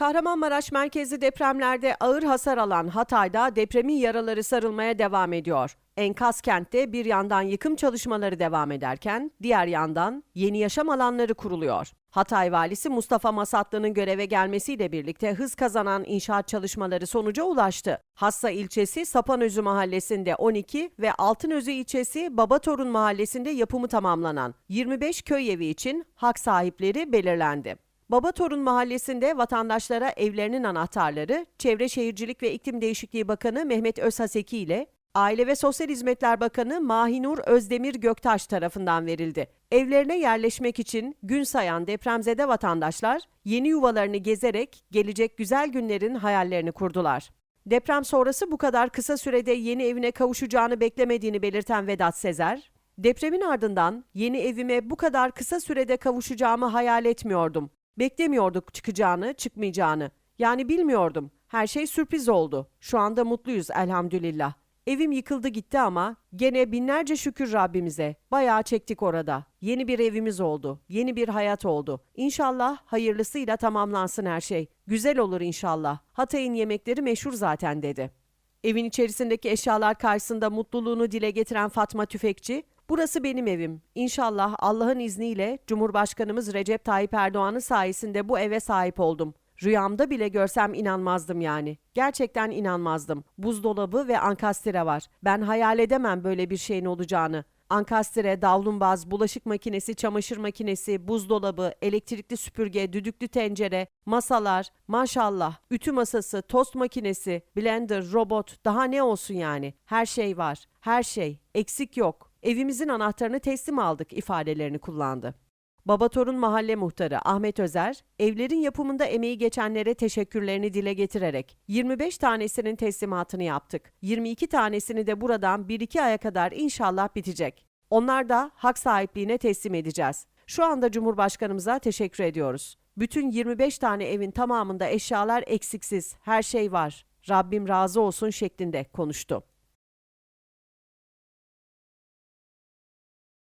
Kahramanmaraş merkezli depremlerde ağır hasar alan Hatay'da depremin yaraları sarılmaya devam ediyor. Enkaz kentte bir yandan yıkım çalışmaları devam ederken diğer yandan yeni yaşam alanları kuruluyor. Hatay valisi Mustafa Masatlı'nın göreve gelmesiyle birlikte hız kazanan inşaat çalışmaları sonuca ulaştı. Hassa ilçesi Sapanözü mahallesinde 12 ve Altınözü ilçesi Babatorun mahallesinde yapımı tamamlanan 25 köy evi için hak sahipleri belirlendi. Babatorun Mahallesi'nde vatandaşlara evlerinin anahtarları Çevre Şehircilik ve İklim Değişikliği Bakanı Mehmet Özhaseki ile Aile ve Sosyal Hizmetler Bakanı Mahinur Özdemir Göktaş tarafından verildi. Evlerine yerleşmek için gün sayan depremzede vatandaşlar yeni yuvalarını gezerek gelecek güzel günlerin hayallerini kurdular. Deprem sonrası bu kadar kısa sürede yeni evine kavuşacağını beklemediğini belirten Vedat Sezer, Depremin ardından yeni evime bu kadar kısa sürede kavuşacağımı hayal etmiyordum. Beklemiyorduk çıkacağını, çıkmayacağını. Yani bilmiyordum. Her şey sürpriz oldu. Şu anda mutluyuz elhamdülillah. Evim yıkıldı gitti ama gene binlerce şükür Rabbimize. Bayağı çektik orada. Yeni bir evimiz oldu. Yeni bir hayat oldu. İnşallah hayırlısıyla tamamlansın her şey. Güzel olur inşallah. Hatay'ın yemekleri meşhur zaten dedi. Evin içerisindeki eşyalar karşısında mutluluğunu dile getiren Fatma Tüfekçi, Burası benim evim. İnşallah Allah'ın izniyle Cumhurbaşkanımız Recep Tayyip Erdoğan'ın sayesinde bu eve sahip oldum. Rüyamda bile görsem inanmazdım yani. Gerçekten inanmazdım. Buzdolabı ve ankastre var. Ben hayal edemem böyle bir şeyin olacağını. Ankastre, davlumbaz, bulaşık makinesi, çamaşır makinesi, buzdolabı, elektrikli süpürge, düdüklü tencere, masalar, maşallah, ütü masası, tost makinesi, blender, robot, daha ne olsun yani. Her şey var. Her şey. Eksik yok. Evimizin anahtarını teslim aldık ifadelerini kullandı. Babatorun Mahalle Muhtarı Ahmet Özer, evlerin yapımında emeği geçenlere teşekkürlerini dile getirerek 25 tanesinin teslimatını yaptık. 22 tanesini de buradan 1-2 aya kadar inşallah bitecek. Onlar da hak sahipliğine teslim edeceğiz. Şu anda Cumhurbaşkanımıza teşekkür ediyoruz. Bütün 25 tane evin tamamında eşyalar eksiksiz, her şey var. Rabbim razı olsun şeklinde konuştu.